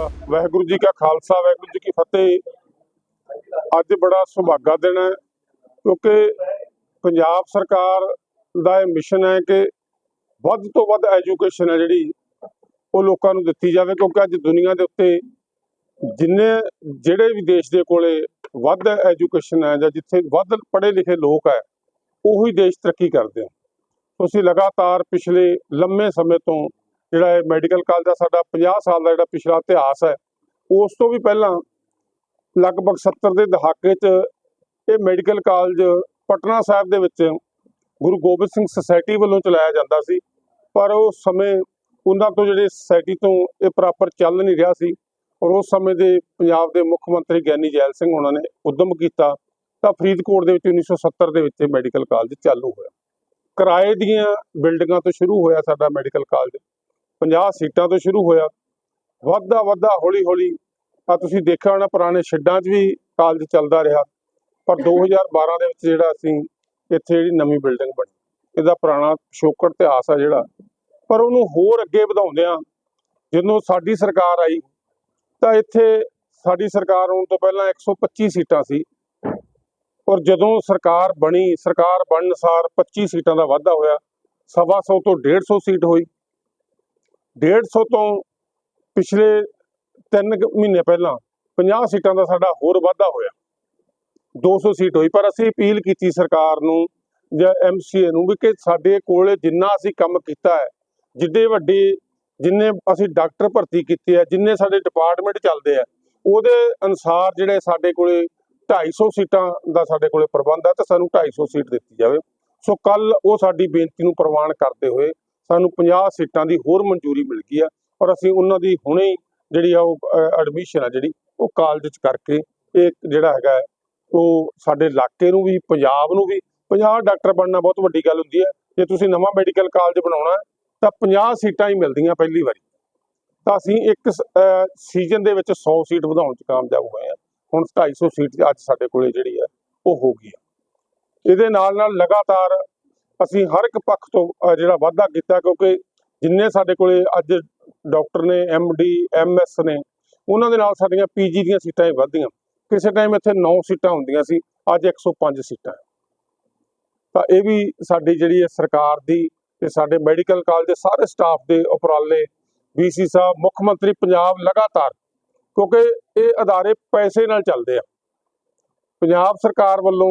ਵਾਹਿਗੁਰੂ ਜੀ ਕਾ ਖਾਲਸਾ, ਵਾਹਿਗੁਰੂ ਜੀ ਕੀ ਫਤਿਹ। ਅੱਜ ਬੜਾ ਸੁਭਾਗਾ ਦਿਨ ਹੈ, ਕਿਉਂਕਿ ਪੰਜਾਬ ਸਰਕਾਰ ਦਾ ਇਹ ਮਿਸ਼ਨ ਹੈ ਕਿ ਵੱਧ ਤੋਂ ਵੱਧ ਐਜੂਕੇਸ਼ਨ ਹੈ ਜਿਹੜੀ, ਉਹ ਲੋਕਾਂ ਨੂੰ ਦਿੱਤੀ ਜਾਵੇ, ਕਿਉਂਕਿ ਅੱਜ ਦੁਨੀਆ ਦੇ ਉੱਤੇ ਜਿੰਨੇ, ਜਿਹੜੇ ਵੀ ਦੇਸ਼ ਦੇ ਕੋਲੇ ਵੱਧ ਐਜੂਕੇਸ਼ਨ ਹੈ, ਜਾਂ ਜਿੱਥੇ ਵੱਧ ਪੜ੍ਹੇ ਲਿਖੇ ਲੋਕ ਹੈ, ਉਹੀ ਦੇਸ਼ ਤਰੱਕੀ ਕਰਦੇ ਆ ਤੁਸੀਂ ਲਗਾਤਾਰ ਪਿਛਲੇ ਲੰਮੇ ਸਮੇਂ ਤੋਂ ਜਿਹੜਾ ਇਹ ਮੈਡੀਕਲ ਕਾਲਜ ਦਾ ਸਾਡਾ 50 ਸਾਲ ਦਾ ਜਿਹੜਾ ਪਿਛਲਾ ਇਤਿਹਾਸ ਹੈ, ਉਸ ਤੋਂ ਵੀ ਪਹਿਲਾਂ ਲਗਭਗ 70 ਦੇ ਦਹਾਕੇ 'ਚ ਇਹ ਮੈਡੀਕਲ ਕਾਲਜ ਪਟਨਾ ਸਾਹਿਬ ਦੇ ਵਿੱਚ ਗੁਰੂ ਗੋਬਿੰਦ ਸਿੰਘ ਸੁਸਾਇਟੀ ਵੱਲੋਂ ਚਲਾਇਆ ਜਾਂਦਾ ਸੀ, ਪਰ ਉਹ ਸਮੇਂ ਉਹਨਾਂ ਤੋਂ ਜਿਹੜੇ ਸੁਸਾਇਟੀ ਤੋਂ ਇਹ ਪ੍ਰੋਪਰ ਚੱਲ ਨਹੀਂ ਰਿਹਾ ਸੀ ਔਰ ਉਸ ਸਮੇਂ ਦੇ ਪੰਜਾਬ ਦੇ ਮੁੱਖ ਮੰਤਰੀ ਗਿਆਨੀ ਜੈਲ ਸਿੰਘ ਉਹਨਾਂ ਨੇ ਉਦਮ ਕੀਤਾ, ਤਾਂ ਫਰੀਦਕੋਟ ਦੇ ਵਿੱਚ 1970 ਦੇ ਵਿੱਚ ਇਹ ਮੈਡੀਕਲ ਕਾਲਜ ਚਾਲੂ ਹੋਇਆ। ਕਿਰਾਏ ਦੀਆਂ ਬਿਲਡਿੰਗਾਂ ਤੋਂ ਸ਼ੁਰੂ ਹੋਇਆ ਸਾਡਾ ਮੈਡੀਕਲ ਕਾਲਜ। 50 ਸੀਟਾਂ ਤੋਂ ਸ਼ੁਰੂ ਹੋਇਆ। ਵੱਧਦਾ ਵੱਧਦਾ ਹੌਲੀ ਹੌਲੀ ਆ ਤੁਸੀਂ ਦੇਖਿਆ ਹੋਣਾ ਪੁਰਾਣੇ ਛੱਡਾਂ 'ਚ ਵੀ ਕਾਲਜ ਚੱਲਦਾ ਰਿਹਾ। ਪਰ 2012 ਦੇ ਵਿੱਚ ਜਿਹੜਾ ਅਸੀਂ ਇੱਥੇ ਜਿਹੜੀ ਨਵੀਂ ਬਿਲਡਿੰਗ ਬਣੀ, ਇਹਦਾ ਪੁਰਾਣਾ ਪਿਛੋਕੜ ਇਤਿਹਾਸ ਆ ਜਿਹੜਾ। ਪਰ ਉਹਨੂੰ ਹੋਰ ਅੱਗੇ ਵਧਾਉਂਦਿਆਂ ਜਦੋਂ ਸਾਡੀ ਸਰਕਾਰ ਆਈ, ਤਾਂ ਇੱਥੇ ਸਾਡੀ ਸਰਕਾਰ ਆਉਣ ਤੋਂ ਪਹਿਲਾਂ 125 ਸੀਟਾਂ ਸੀ। ਔਰ ਜਦੋਂ ਸਰਕਾਰ ਬਣੀ, ਸਰਕਾਰ ਬਣਨ ਸਾਰ 25 ਸੀਟਾਂ ਦਾ ਵਾਧਾ ਹੋਇਆ, ਸਵਾ ਸੌ ਤੋਂ 150 ਸੀਟ ਹੋਈ। 150 ਤੋਂ ਪਿਛਲੇ 3 ਮਹੀਨੇ ਪਹਿਲਾਂ 50 ਸੀਟਾਂ ਦਾ ਸਾਡਾ ਹੋਰ ਵਾਧਾ ਹੋਇਆ। 200 ਸੀਟ ਹੋਈ, ਪਰ ਅਸੀਂ ਅਪੀਲ ਕੀਤੀ ਸਰਕਾਰ ਨੂੰ ਜਾਂ ਐਮਸੀਏ ਨੂੰ ਵੀ ਕਿ ਸਾਡੇ ਕੋਲੇ ਜਿੰਨਾ ਅਸੀਂ ਕੰਮ ਕੀਤਾ ਹੈ, ਜਿੱਡੇ ਵੱਡੇ ਜਿੰਨੇ ਅਸੀਂ ਡਾਕਟਰ ਭਰਤੀ ਕੀਤੇ ਆ ਜਿੰਨੇ ਸਾਡੇ ਡਿਪਾਰਟਮੈਂਟ ਚੱਲਦੇ ਆ ਉਹਦੇ ਅਨੁਸਾਰ ਜਿਹੜੇ ਸਾਡੇ ਕੋਲੇ 250 ਸੀਟਾਂ ਦਾ ਸਾਡੇ ਕੋਲੇ ਪ੍ਰਬੰਧ ਹੈ ਤਾਂ ਸਾਨੂੰ 250 ਸੀਟ ਦਿੱਤੀ ਜਾਵੇ। ਸੋ ਕੱਲ ਉਹ ਸਾਡੀ ਬੇਨਤੀ ਨੂੰ ਪ੍ਰਵਾਨ ਕਰਦੇ ਹੋਏ ਸਾਨੂੰ 50 ਸੀਟਾਂ ਦੀ ਹੋਰ ਮਨਜ਼ੂਰੀ ਮਿਲ ਗਈ ਆ ਔਰ ਅਸੀਂ ਉਹਨਾਂ ਦੀ ਹੁਣੇ ਜਿਹੜੀ ਆ ਉਹ ਐਡਮਿਸ਼ਨ ਆ ਜਿਹੜੀ, ਉਹ ਕਾਲਜ ਚ ਕਰਕੇ ਇਹ ਜਿਹੜਾ ਹੈਗਾ ਉਹ ਸਾਡੇ ਇਲਾਕੇ ਨੂੰ ਵੀ, ਪੰਜਾਬ ਨੂੰ ਵੀ 50 ਡਾਕਟਰ ਬਣਨਾ ਬਹੁਤ ਵੱਡੀ ਗੱਲ ਹੁੰਦੀ ਹੈ। ਜੇ ਤੁਸੀਂ ਨਵਾਂ ਮੈਡੀਕਲ ਕਾਲਜ ਬਣਾਉਣਾ ਤਾਂ 50 ਸੀਟਾਂ ਹੀ ਮਿਲਦੀਆਂ ਪਹਿਲੀ ਵਾਰੀ। ਤਾਂ ਅਸੀਂ ਇੱਕ ਸੀਜ਼ਨ ਦੇ ਵਿੱਚ 100 ਸੀਟ ਵਧਾਉਣ ਚ ਕਾਮਯਾਬ ਹੋਏ ਆ ਹੁਣ 250 ਸੀਟ ਅੱਜ ਸਾਡੇ ਕੋਲੇ ਜਿਹੜੀ ਹੈ, ਉਹ ਹੋ ਗਈ ਹੈ। ਇਹਦੇ ਨਾਲ ਨਾਲ ਲਗਾਤਾਰ ਅਸੀਂ ਹਰ ਇੱਕ ਪੱਖ ਤੋਂ ਜਿਹੜਾ ਵਾਧਾ ਕੀਤਾ ਕਿਉਂਕਿ ਜਿੰਨੇ ਸਾਡੇ ਕੋਲੇ ਅੱਜ ਡਾਕਟਰ ਨੇ ਡੀ ਐਸ ਨੇ, ਉਹਨਾਂ ਦੇ ਨਾਲ ਸਾਡੀਆਂ ਪੀਜੀ ਦੀਆਂ ਸੀਟਾਂ ਹੀ ਵਧਦੀਆਂ। ਕਿਸੇ ਟਾਈਮ ਇੱਥੇ 9 ਸੀਟਾਂ ਹੁੰਦੀਆਂ ਸੀ, ਅੱਜ 105 ਸੀਟਾਂ। ਤਾਂ ਇਹ ਵੀ ਸਾਡੀ ਜਿਹੜੀ ਹੈ ਸਰਕਾਰ ਦੀ ਤੇ ਸਾਡੇ ਮੈਡੀਕਲ ਕਾਲਜ ਦੇ ਸਾਰੇ ਸਟਾਫ ਦੇ ਉਪਰਾਲੇ ਵੀਸੀ ਸਾਹਿਬ, ਮੁੱਖ ਮੰਤਰੀ ਪੰਜਾਬ ਲਗਾਤਾਰ, ਕਿਉਂਕਿ ਇਹ ਅਦਾਰੇ ਪੈਸੇ ਨਾਲ ਚੱਲਦੇ ਆ। ਪੰਜਾਬ ਸਰਕਾਰ ਵੱਲੋਂ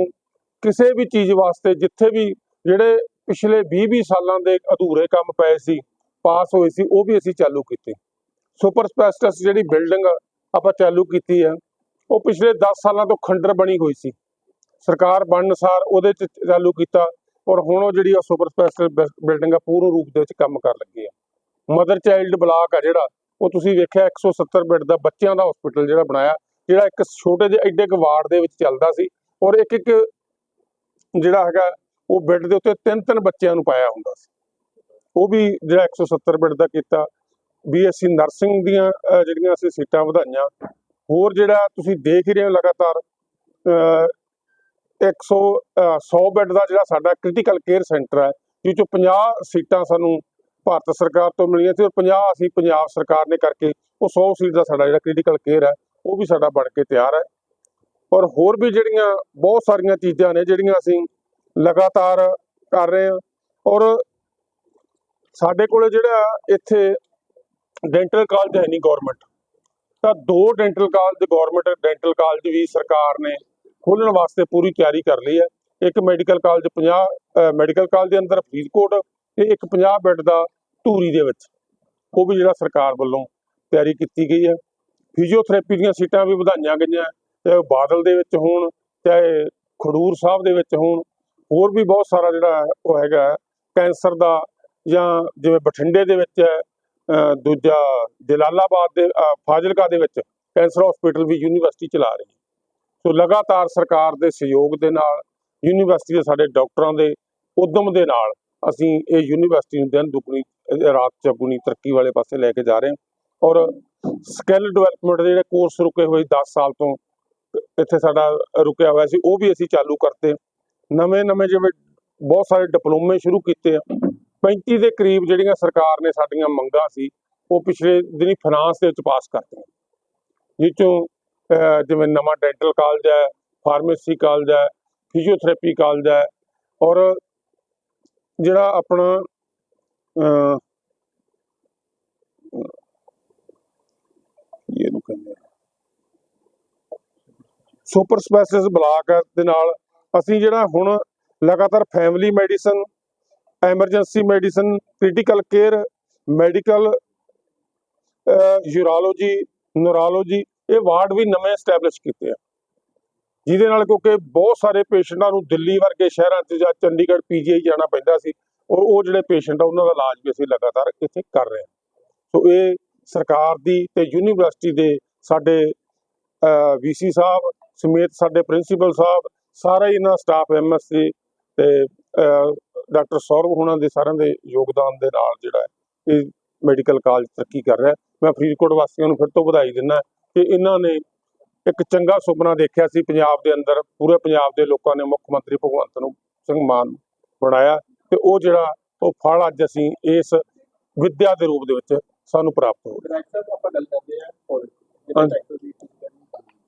ਕਿਸੇ ਵੀ ਚੀਜ਼ ਵਾਸਤੇ, ਜਿੱਥੇ ਵੀ ਜਿਹੜੇ ਪਿਛਲੇ 20-20 ਸਾਲਾਂ ਦੇ ਅਧੂਰੇ ਕੰਮ ਪਏ ਸੀ, ਪਾਸ ਹੋਏ ਸੀ, ਉਹ ਵੀ ਅਸੀਂ ਚਾਲੂ ਕੀਤੇ। ਸੁਪਰ ਸਪੈਸ਼ਲਿਸਟ ਜਿਹੜੀ ਬਿਲਡਿੰਗ ਆਪਾਂ ਚਾਲੂ ਕੀਤੀ ਹੈ ਉਹ ਪਿਛਲੇ 10 ਸਾਲਾਂ ਤੋਂ ਖੰਡਰ ਬਣੀ ਹੋਈ ਸੀ। ਸਰਕਾਰ ਬਣਨ ਸਾਰ ਉਹਦੇ ਚ ਚਾਲੂ ਕੀਤਾ ਔਰ ਹੁਣ ਉਹ ਜਿਹੜੀ ਆ ਸੁਪਰ ਸਪੈਸ਼ਲਿਸਟ ਬਿਲਡਿੰਗ ਆ ਪੂਰਨ ਰੂਪ ਦੇ ਵਿੱਚ ਕੰਮ ਕਰ ਲੱਗੀ ਆ। ਮਦਰ ਚਾਈਲਡ ਬਲਾਕ ਆ ਜਿਹੜਾ, ਉਹ ਤੁਸੀਂ ਵੇਖਿਆ 170 ਬੈੱਡ ਦਾ ਬੱਚਿਆਂ ਦਾ ਹਸਪੀਟਲ ਜਿਹੜਾ ਬਣਾਇਆ, ਜਿਹੜਾ ਇੱਕ ਛੋਟੇ ਜਿਹੇ ਐਡੇ ਕੁ ਵਾਰਡ ਦੇ ਵਿੱਚ ਚੱਲਦਾ ਸੀ ਔਰ ਇੱਕ ਇੱਕ ਜਿਹੜਾ ਹੈਗਾ ਉਹ ਬੈੱਡ ਦੇ ਉੱਤੇ ਤਿੰਨ ਤਿੰਨ ਬੱਚਿਆਂ ਨੂੰ ਪਾਇਆ ਹੁੰਦਾ ਸੀ। ਉਹ ਵੀ ਜਿਹੜਾ 170 ਬੈੱਡ ਦਾ ਕੀਤਾ। ਬੀਐਸਸੀ ਨਰਸਿੰਗ ਦੀਆਂ ਜਿਹੜੀਆਂ ਅਸੀਂ ਸੀਟਾਂ ਵਧਾਈਆਂ। ਹੋਰ ਜਿਹੜਾ ਤੁਸੀਂ ਦੇਖ ਹੀ ਰਹੇ ਹੋ ਲਗਾਤਾਰ ਅਹ, 100 ਅਹ, 100 ਬੈੱਡ ਦਾ ਜਿਹੜਾ ਸਾਡਾ ਕ੍ਰਿਟੀਕਲ ਕੇਅਰ ਸੈਂਟਰ ਹੈ ਜਿਸ ਚੋਂ 50 ਸੀਟਾਂ ਸਾਨੂੰ ਭਾਰਤ ਸਰਕਾਰ ਤੋਂ ਮਿਲੀਆਂ ਸੀ। ਔਰ 50 ਅਸੀਂ ਪੰਜਾਬ ਸਰਕਾਰ ਨੇ ਕਰਕੇ ਉਹ 100 ਸੀਟ ਦਾ ਸਾਡਾ ਜਿਹੜਾ ਕ੍ਰਿਟੀਕਲ ਕੇਅਰ ਹੈ ਉਹ ਵੀ ਸਾਡਾ ਬਣ ਕੇ ਤਿਆਰ ਹੈ। ਔਰ ਹੋਰ ਵੀ ਜਿਹੜੀਆਂ ਬਹੁਤ ਸਾਰੀਆਂ ਚੀਜ਼ਾਂ ਨੇ ਜਿਹੜੀਆਂ ਅਸੀਂ ਲਗਾਤਾਰ ਕਰ ਰਹੇ ਹਾਂ ਔਰ ਸਾਡੇ ਕੋਲੇ ਜਿਹੜਾ ਇੱਥੇ ਡੈਂਟਲ ਕਾਲਜ ਹੈ ਨਹੀਂ ਗਵਰਨਮੈਂਟ ਤਾਂ ਦੋ dental college government dental college ਵੀ ਸਰਕਾਰ ਨੇ ਖੋਲ੍ਹਣ ਵਾਸਤੇ ਪੂਰੀ ਤਿਆਰੀ ਕਰ ਲਈ ਹੈ। ਇੱਕ ਮੈਡੀਕਲ ਕਾਲਜ 50 ਮੈਡੀਕਲ ਕਾਲਜ ਦੇ ਅੰਦਰ ਫਰੀਦਕੋਟ ਤੇ ਇੱਕ 50 ਬੈੱਡ ਦਾ ਧੂਰੀ ਦੇ ਵਿੱਚ। ਉਹ ਵੀ ਜਿਹੜਾ ਸਰਕਾਰ ਵੱਲੋਂ ਤਿਆਰੀ ਕੀਤੀ ਗਈ ਹੈ। ਫਿਜ਼ੀਓਥੈਰੇਪੀ ਦੀਆਂ ਸੀਟਾਂ ਵੀ ਵਧਾਈਆਂ ਗਈਆਂ। ਚਾਹੇ ਉਹ ਬਾਦਲ ਦੇ ਵਿੱਚ ਹੋਣ, ਚਾਹੇ ਖਡੂਰ ਸਾਹਿਬ ਦੇ ਵਿੱਚ ਹੋਣ ਹੋਰ ਵੀ ਬਹੁਤ ਸਾਰਾ ਜਿਹੜਾ ਉਹ ਹੈਗਾ ਕੈਂਸਰ ਦਾ ਜਾਂ ਜਿਵੇਂ ਬਠਿੰਡੇ ਦੇ ਵਿੱਚ ਦੂਜਾ ਜਲਾਲਾਬਾਦ ਦੇ ਫਾਜ਼ਿਲਕਾ ਦੇ ਵਿੱਚ ਕੈਂਸਰ ਹਸਪੀਟਲ ਵੀ ਯੂਨੀਵਰਸਿਟੀ ਚਲਾ ਰਹੀ ਹੈ। ਸੋ ਲਗਾਤਾਰ ਸਰਕਾਰ ਦੇ ਸਹਿਯੋਗ ਦੇ ਨਾਲ ਯੂਨੀਵਰਸਿਟੀ ਦੇ ਸਾਡੇ ਡਾਕਟਰਾਂ ਦੇ ਉਦਮ ਦੇ ਨਾਲ ਅਸੀਂ ਇਹ ਯੂਨੀਵਰਸਿਟੀ ਨੂੰ ਦਿਨ ਦੁਗਣੀ ਰਾਤ ਚੌਗੁਣੀ ਤਰੱਕੀ ਵਾਲੇ ਪਾਸੇ ਲੈ ਕੇ ਜਾ ਰਹੇ ਹਾਂ। ਔਰ ਸਕਿੱਲ ਡਿਵੈਲਪਮੈਂਟ ਦੇ ਜਿਹੜੇ ਕੋਰਸ ਰੁਕੇ ਹੋਏ 10 ਸਾਲ ਤੋਂ ਇੱਥੇ ਸਾਡਾ ਰੁਕਿਆ ਹੋਇਆ ਸੀ, ਉਹ ਵੀ ਅਸੀਂ ਚਾਲੂ ਕਰਤੇ। ਨਵੇਂ ਨਵੇਂ ਜਿਵੇਂ ਬਹੁਤ ਸਾਰੇ ਡਿਪਲੋਮੇ ਸ਼ੁਰੂ ਕੀਤੇ ਆ। 35 ਦੇ ਕਰੀਬ ਜਿਹੜੀਆਂ ਸਰਕਾਰ ਨੇ ਸਾਡੀਆਂ ਮੰਗਾਂ ਸੀ ਉਹ ਪਿਛਲੇ ਦਿਨੀ ਫਾਈਨਾਂਸ ਦੇ ਵਿੱਚ ਪਾਸ ਕਰਤੀਆਂ। ਜਿਹ ਜਿਵੇਂ ਨਵਾਂ ਡੈਂਟਲ ਕਾਲਜ ਹੈ ਫਾਰਮੇਸੀ ਕਾਲਜ ਹੈ ਫਿਜ਼ੀਓਥੈਰੇਪੀ ਕਾਲਜ ਹੈ ਔਰ ਜਿਹੜਾ ਆਪਣਾ ਅਹ, ਕੀ ਕਹਿੰਦੇ ਸੁਪਰ ਸਪੈਸ਼ਲਿਸਟ ਬਲਾਕ ਦੇ ਨਾਲ ਅਸੀਂ ਜਿਹੜਾ ਹੁਣ ਲਗਾਤਾਰ family medicine emergency medicine critical care medical urology neurology ਇਹ ਵਾਰਡ ਵੀ ਨਵੇਂ ਸਟੈਬਲਿਸ਼ ਕੀਤੇ ਆ। ਜਿਹਦੇ ਨਾਲ ਕਿਉਂਕਿ ਬਹੁਤ ਸਾਰੇ ਪੇਸ਼ੈਂਟਾਂ ਨੂੰ ਦਿੱਲੀ ਵਰਗੇ ਸ਼ਹਿਰਾਂ 'ਚ ਜਾਂ ਚੰਡੀਗੜ੍ਹ ਪੀਜੀਆਈ ਜਾਣਾ ਪੈਂਦਾ ਸੀ ਔਰ ਉਹ ਜਿਹੜੇ ਪੇਸ਼ੈਂਟ ਆ ਉਹਨਾਂ ਦਾ ਇਲਾਜ ਵੀ ਅਸੀਂ ਲਗਾਤਾਰ ਇੱਥੇ ਕਰ ਰਹੇ ਹਾਂ। ਸੋ ਇਹ ਸਰਕਾਰ ਦੀ ਤੇ ਯੂਨੀਵਰਸਿਟੀ ਦੇ ਸਾਡੇ ਵੀਸੀ ਸਾਹਿਬ ਸਮੇਤ ਸਾਡੇ ਪ੍ਰਿੰਸੀਪਲ ਸਾਹਿਬ ਸਾਰਾ ਹੀ ਇਹਨਾਂ ਸਟਾਫ ਐਮਐਸਸੀ ਤੇ ਡਾਕਟਰ ਸੌਰਵ ਹੋਣਾ ਦੇ ਸਾਰਿਆਂ ਦੇ ਯੋਗਦਾਨ ਦੇ ਨਾਲ ਜਿਹੜਾ ਹੈ ਇਹ ਮੈਡੀਕਲ ਕਾਲਜ ਤਰੱਕੀ ਕਰ ਰਿਹਾ। ਮੈਂ ਫਰੀਦਕੋਟ ਵਾਸੀਆਂ ਨੂੰ ਫਿਰ ਤੋਂ ਵਧਾਈ ਦਿੰਦਾ ਕਿ ਇਹਨਾਂ ਨੇ ਇੱਕ ਚੰਗਾ ਸੁਪਨਾ ਦੇਖਿਆ ਸੀ ਪੰਜਾਬ ਦੇ ਅੰਦਰ ਪੂਰੇ ਪੰਜਾਬ ਦੇ ਲੋਕਾਂ ਨੇ ਮੁੱਖ ਮੰਤਰੀ ਭਗਵੰਤ ਨੂੰ ਸਿੰਘ ਮਾਨ ਬਣਾਇਆ ਤੇ ਉਹ ਜਿਹੜਾ ਉਹ ਫਲ ਅੱਜ ਅਸੀਂ ਇਸ ਵਿਦਿਆ ਦੇ ਰੂਪ ਦੇ ਵਿੱਚ ਸਾਨੂੰ ਪ੍ਰਾਪਤ ਹੋ ਰਿਹਾ ਡਾਕਟਰ ਸਾਹਿਬ ਆਪਾਂ ਗੱਲ ਕਰਦੇ ਆ ਕਾਲਜ ਹਾਂਜੀ। ਡਾਕਟਰ ਦੀ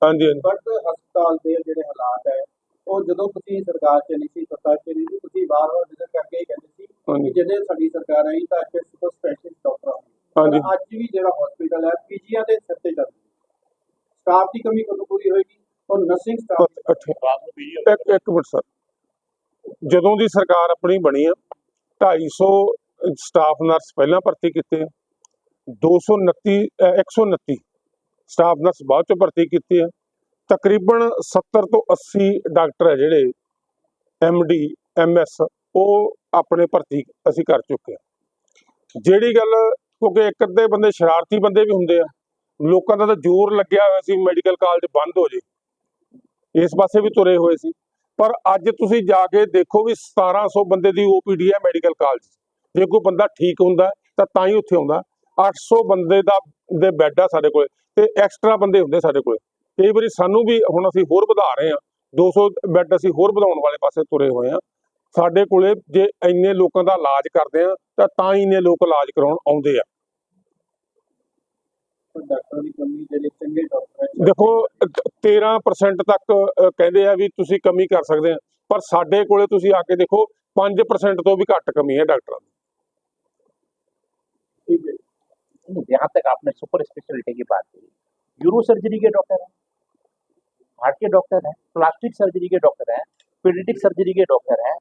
ਹਾਂਜੀ ਹਾਂਜੀ ਬਟ ਹਸਪਤਾਲ ਦੇ ਜਿਹੜੇ ਹਾਲਾਤ ਹੈ ਉਹ ਜਦੋਂ ਤੁਸੀਂ ਸਰਕਾਰ ਚ ਨਹੀਂ ਸੀ ਸੱਤਾ ਚ ਨਹੀਂ ਸੀ ਤੁਸੀਂ ਵਾਰ-ਵਾਰ ਵਿਜ਼ਿਟ ਕਰਕੇ ਹੀ ਕਹਿੰਦੇ ਸੀ ਹਾਂਜੀ। ਕਿ ਜਦੋਂ ਸਾਡੀ ਸਰਕਾਰ ਆਈ ਤਾਂ ਇੱਥੇ ਸੁਪਰ ਸਪੈਸ਼ਲਿਸਟ ਡਾਕਟਰ ਆਉਣਗੇ ਹਾਂਜੀ। ਅੱਜ ਵੀ ਜਿਹੜਾ ਹਸਪੀਟਲ ਹੈ ਪੀਜੀਆਂ ਦੇ ਸਿਰ ਤੇ ਚੱਲ ਸਟਾਫ ਦੀ ਕਮੀ ਕਦੋਂ ਪੂਰੀ ਹੋਏਗੀ? ਔਰ ਨਰਸਿੰਗ ਸਟਾਫ ਅੱਠ- ਇੱਕ ਇੱਕ ਮਿੰਟ ਸਰ ਜਦੋਂ ਦੀ ਸਰਕਾਰ ਆਪਣੀ ਬਣੀ ਆ 250 ਸਟਾਫ ਨਰਸ ਪਹਿਲਾਂ ਭਰਤੀ ਕੀਤੇ ਆ 229 ਅਹ 129 ਸਟਾਫ ਨਰਸ ਬਾਅਦ ਚ ਭਰਤੀ ਕੀਤੇ ਆ ਤਕਰੀਬਨ 70 ਤੋਂ 80 ਡਾਕਟਰ ਹੈ ਜਿਹੜੇ ਡੀ ਐਸ ਉਹ ਆਪਣੇ ਭਰਤੀ ਅਸੀਂ ਕਰ ਚੁੱਕੇ ਆ ਜਿਹੜੀ ਗੱਲ, ਕਿਉਂਕਿ ਇੱਕ ਅੱਧੇ ਬੰਦੇ ਸ਼ਰਾਰਤੀ ਬੰਦੇ ਵੀ ਹੁੰਦੇ ਆ, ਲੋਕਾਂ ਦਾ ਤਾਂ ਜ਼ੋਰ ਲੱਗਿਆ ਹੋਇਆ ਸੀ, ਮੈਡੀਕਲ ਕਾਲਜ ਬੰਦ ਹੋ ਜੇ। ਇਸ ਪਾਸੇ ਵੀ ਤੁਰੇ ਹੋਏ ਸੀ। ਪਰ ਅੱਜ ਤੁਸੀਂ ਜਾ ਕੇ ਦੇਖੋ ਵੀ 1700 ਬੰਦੇ ਦੀ ਓਪੀਡੀ ਹੈ ਮੈਡੀਕਲ ਕਾਲਜ। ਜੇ ਕੋਈ ਬੰਦਾ ਠੀਕ ਹੁੰਦਾ, ਤਾਂ ਤਾਂ ਹੀ ਉੱਥੇ ਆਉਂਦਾ। 800 ਬੰਦੇ ਦਾ, ਦੇ ਬੈੱਡ ਆ ਸਾਡੇ ਕੋਲ, ਤੇ ਐਕਸਟਰਾ ਬੰਦੇ ਹੁੰਦੇ ਸਾਡੇ ਕੋਲ। ਕਈ ਵਾਰੀ ਸਾਨੂੰ ਵੀ ਹੁਣ ਅਸੀਂ ਹੋਰ ਵਧਾ ਰਹੇ ਹਾਂ 200 ਬੈੱਡ ਅਸੀਂ ਹੋਰ ਵਧਾਉਣ ਵਾਲੇ ਪਾਸੇ ਤੁਰੇ ਹੋਏ ਹਾਂ ਸਾਡੇ ਕੋਲੇ ਜੇ ਇੰਨੇ ਲੋਕਾਂ ਦਾ ਇਲਾਜ ਕਰਦੇ ਆ ਤਾਂ ਤਾਂ ਹੀ ਇੰਨੇ ਲੋਕ ਇਲਾਜ ਕਰਾਉਣ ਆਉਂਦੇ ਆ ਡਾਕਟਰਾਂ ਦੀ ਕਮੀ ਜਿਹੜੇ ਚੰਗੇ ਡਾਕਟਰ ਹੈ ਦੇਖੋ ਅ- 13% ਤੱਕ ਅ, ਕਹਿੰਦੇ ਆ ਵੀ ਤੁਸੀਂ ਕਮੀ ਕਰ ਸਕਦੇ ਆ ਪਰ ਸਾਡੇ ਕੋਲੇ ਤੁਸੀਂ ਆ ਕੇ ਦੇਖੋ 5% ਤੋਂ ਵੀ ਘੱਟ ਕਮੀ ਹੈ ਡਾਕਟਰਾਂ ਦੀ ਠੀਕ ਹੈ नहीं, जहाँ तक आपने सुपर स्पेशलिटी की बात की यूरो सर्जरी के डॉक्टर हैं भारतीय डॉक्टर हैं, प्लास्टिक सर्जरी के डॉक्टर हैं पेडिटिक सर्जरी के डॉक्टर हैं,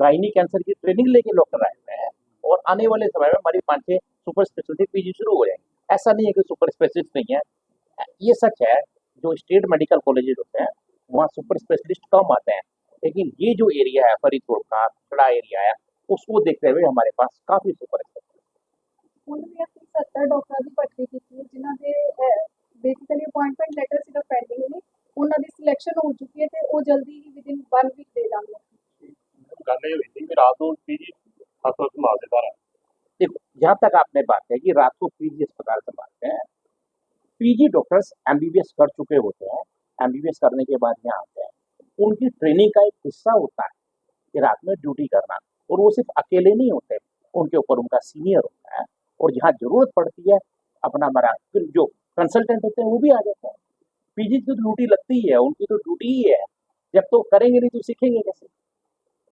गायनी कैंसर की ट्रेनिंग लेके डॉक्टर आए हुए हैं और आने वाले समय में हमारी पाँच छः सुपर स्पेशलिटी पीजी शुरू हो जाएँगे। ऐसा नहीं है कि सुपर स्पेशलिस्ट नहीं है। ये सच है, जो स्टेट मेडिकल कॉलेजेज होते हैं, वहाँ सुपर स्पेशलिस्ट कम आते हैं। लेकिन ये जो एरिया है, फरीदकोट का, खड़ा एरिया है, उसको देखते हुए हमारे पास काफ़ी सुपर स्पेशलिस्ट डॉक्टर की भर्ती की जिन्होंने बेसिकली अपॉइंटमेंट लैटर सिर्फ़ पेंडिंग ਬੇਸਿਕਲੀ ਅਪਾਇੰਟਮੈਂਟ ਲੈਟਰ ਸਿਰਫ ਪੈਂਡਿੰਗ ਨੇ ਉਹਨਾਂ ਦੀ ਸਿਲੈਕਸ਼ਨ ਹੋ ਚੁੱਕੀ ਹੈ ਤੇ ਉਹ ਜਲਦੀ ਹੀ ਵਿਦਿਨ 1 ਵੀਕ ਦੇ ਦਾਂਗੇ ਗੱਲ ਇਹ ਹੋਈ ਸੀ ਕਿ ਰਾਤ ਨੂੰ ਪੀਜੀ ਹਸਪਤਾਲ ਸੰਭਾਲਦੇ ਸਾਰਾ देखो जहाँ तक आपने बात है कि रात को पीजी अस्पताल संभालते हैं पीजी डॉक्टर्स एमबीबीएस कर चुके होते हैं एमबीबीएस करने के बाद यहाँ आते हैं उनकी ट्रेनिंग का एक हिस्सा होता है कि रात में ड्यूटी करना और वो सिर्फ अकेले नहीं होते उनके ऊपर उनका सीनियर होता है और जहाँ जरूरत पड़ती है अपना हमारा फिर जो कंसल्टेंट होते हैं वो भी आ जाते हैं पीजी की तो ड्यूटी लगती ही है उनकी तो ड्यूटी ही है जब तो करेंगे नहीं तो सीखेंगे कैसे